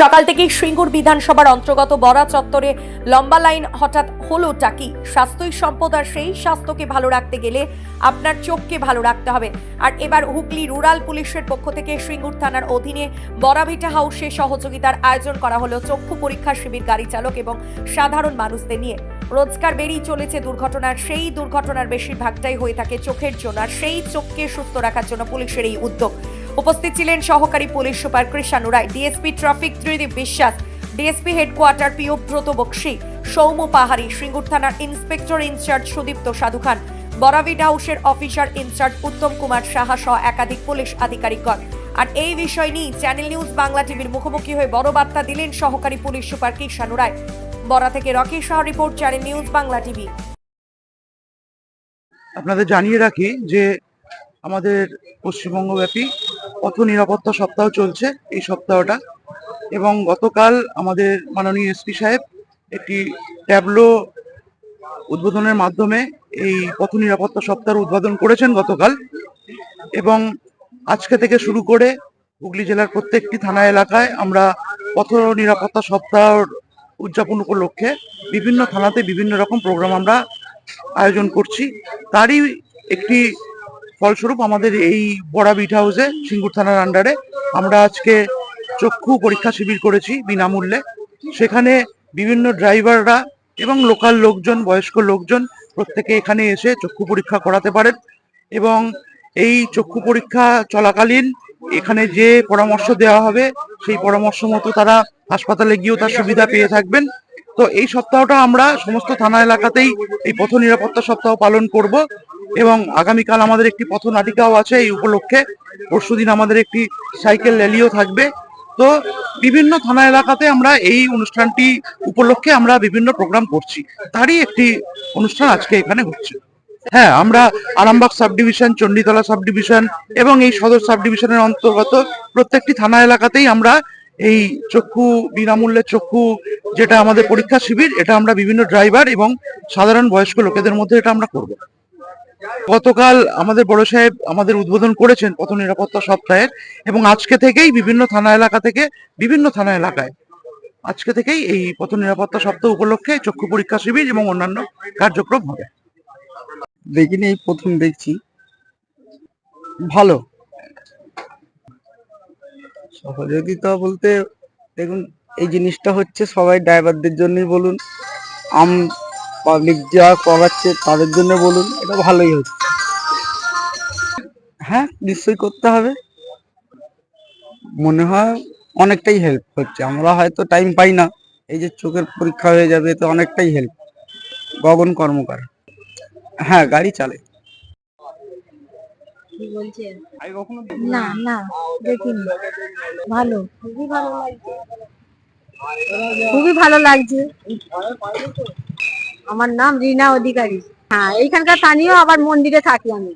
সকাল থেকেই সিঙ্গুর বিধানসভার অন্তর্গত বরা চত্বরে লম্বা লাইন হঠাৎ হলোটা কি? স্বাস্থ্যই সম্পদ আর সেই স্বাস্থ্যকে ভালো রাখতে গেলে আপনার চোখকে ভালো রাখতে হবে। আর এবার হুগলি রুরাল পুলিশের পক্ষ থেকে সিঙ্গুর থানার অধীনে বড়াভিটা হাউসে সহযোগিতার আয়োজন করা হলো চক্ষু পরীক্ষা শিবির গাড়ি চালক এবং সাধারণ মানুষদের নিয়ে। রোজগার বেরিয়ে চলেছে দুর্ঘটনার, সেই দুর্ঘটনার বেশিরভাগটাই হয়ে থাকে চোখের জন্য। আর সেই চোখকে সুস্থ রাখার জন্য পুলিশের এই উদ্যোগ। উপস্থিত ছিলেন সহকারী police super Krishanu Roy, DSP traffic Tridip Biswas, DSP headquarter Priyabrata Bakshi, Soumya Pahari Singur থানার ইন্সপেক্টর ইনচার্জ সুদীপ্ত সাধু খান বরাবিড হাউসের officer in charge Uttam Kumar Saha সহ একাধিক পুলিশ আধিকারিকগণ। আর এই বিষয় নিয়ে চ্যানেল নিউজ বাংলা টিভির মুখোমুখি হয়ে বড় বার্তা দিলেন সহকারী পুলিশ সুপার কৃষাণু রায়। বরা থেকে Rocky Shah report, channel news Bangla TV. আপনাদের জানিয়ে রাখি যে আমাদের পশ্চিমবঙ্গব্যাপী পথ নিরাপত্তা সপ্তাহ চলছে এই সপ্তাহটা এবং গতকাল আমাদের মাননীয় এসপি সাহেব একটি ট্যাবলো উদ্বোধনের মাধ্যমে এই পথ নিরাপত্তা সপ্তাহের উদ্বোধন করেছেন গতকাল এবং আজকে থেকে শুরু করে হুগলি জেলার প্রত্যেকটি থানা এলাকায় আমরা পথ নিরাপত্তা সপ্তাহ উদযাপন উপলক্ষে বিভিন্ন থানাতে বিভিন্ন রকম প্রোগ্রাম আমরা আয়োজন করছি। তারই একটি ফলস্বরূপ আমাদের এই বড়া বিট হাউসে সিঙ্গুর থানার আন্ডারে আমরা আজকে চক্ষু পরীক্ষা শিবির করেছি বিনামূল্যে। সেখানে বিভিন্ন ড্রাইভাররা এবং লোকাল লোকজন, বয়স্ক লোকজন প্রত্যেকে এখানে এসে চক্ষু পরীক্ষা করাতে পারেন এবং এই চক্ষু পরীক্ষা চলাকালীন এখানে যে পরামর্শ দেওয়া হবে, সেই পরামর্শ মতো তারা হাসপাতালে গিয়েও তার সুবিধা পেয়ে থাকবেন। তো এই সপ্তাহটা আমরা সমস্ত থানা এলাকাতেই এই পথ নিরাপত্তা সপ্তাহ পালন করব। এবং আগামীকাল আমাদের একটি পথ নাটিকাও আছে এই উপলক্ষে। পরশুদিন আমাদের একটি সাইকেল র্যালিও থাকবে। তো বিভিন্ন থানা এলাকাতে আমরা এই অনুষ্ঠানটি উপলক্ষে আমরা বিভিন্ন প্রোগ্রাম করছি। তারই একটি অনুষ্ঠান আজকে এখানে হচ্ছে। হ্যাঁ আমরা Arambagh sub division Chanditala sub division এবং এই সদর সাব ডিভিশনের অন্তর্গত প্রত্যেকটি থানা এলাকাতেই আমরা এই চক্ষু, বিনামূল্যে চক্ষু যেটা আমাদের পরীক্ষা শিবির, এটা আমরা বিভিন্ন ড্রাইভার এবং সাধারণ বয়স্ক লোকেদের মধ্যে এটা আমরা করব। গতকাল আমাদের বড় সাহেব আমাদের উদ্বোধন করেছেন পথ নিরাপত্তা সপ্তাহের এবং আজকে থেকেই বিভিন্ন থানা এলাকা থেকে বিভিন্ন থানা এলাকায়। আজকে থেকেই এই পথ নিরাপত্তা সপ্তাহ উপলক্ষে চক্ষু পরীক্ষা শিবির এবং অন্যান্য কার্যক্রম হবে। দেখিনি, এই প্রথম দেখছি। ভালো। সহযোগিতা বলতে দেখুন, এই জিনিসটা হচ্ছে সবাই ড্রাইভারদের জন্যই বলুন। আম পাবলিক যা করাচ্ছে তাদের জন্য বলুন এটা ভালোই হচ্ছে। হ্যাঁ নিশ্চয়ই করতে হবে। মনে হয় অনেকটাই হেল্প হচ্ছে। আমরা হয়তো টাইম পাই না। এই যে চোখের পরীক্ষা হয়ে যাবে তো অনেকটাই হেল্প গগন কর্মকার। হ্যাঁ গাড়ি চালে। না না দেখিনি। ভালো। খুবই ভালো লাগছে। খুবই ভালো লাগছে। আমার নাম রিনা অধিকারী। হ্যাঁ এইখানকার স্থানীয় আবার মন্দিরে থাকি আমি।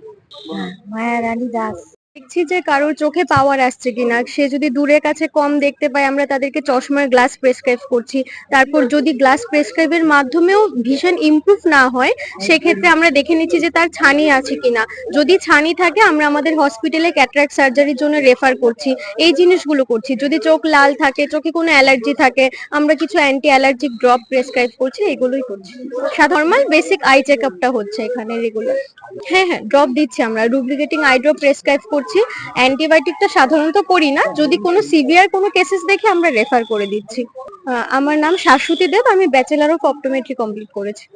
হ্যাঁ মায়া রানী দাস। দেখছি যে কারোর চোখে পাওয়ার আসছে কিনা। সে যদি দূরের কাছে কম দেখতে পায়, আমরা তাদেরকে চশমার গ্লাস প্রেসক্রাইব করছি। তারপর যদি গ্লাস প্রেসক্রাইবের মাধ্যমেও ভীষণ ইমপ্রুভ না হয়, সেক্ষেত্রে আমরা দেখে নিচ্ছি যে তার ছানি আছে কিনা। যদি ছানি থাকে, আমরা আমাদের হসপিটালে ক্যাটারাক্ট সার্জারির জন্য রেফার করছি। এই জিনিসগুলো করছি। যদি চোখ লাল থাকে, চোখে কোনো অ্যালার্জি থাকে, আমরা কিছু অ্যান্টি অ্যালার্জিক ড্রপ প্রেসক্রাইব করছি, এগুলোই করছি। নর্মাল বেসিক আই আপটা হচ্ছে এখানে রেগুলার হ্যাঁ হ্যাঁ ড্রপ দিচ্ছি আমরা। রুব্রিকেটিং আই ড্রপ প্রেসক্রাইব করছি। অ্যান্টিবায়োটিকটা সাধারণত করি না। যদি কোনো সিভিয়ার কোনো কেসেস দেখে আমরা রেফার করে দিচ্ছি। আমার নাম শাশ্বতী দেব। আমি ব্যাচেলার অফ অপটোমেট্রি কমপ্লিট করেছি।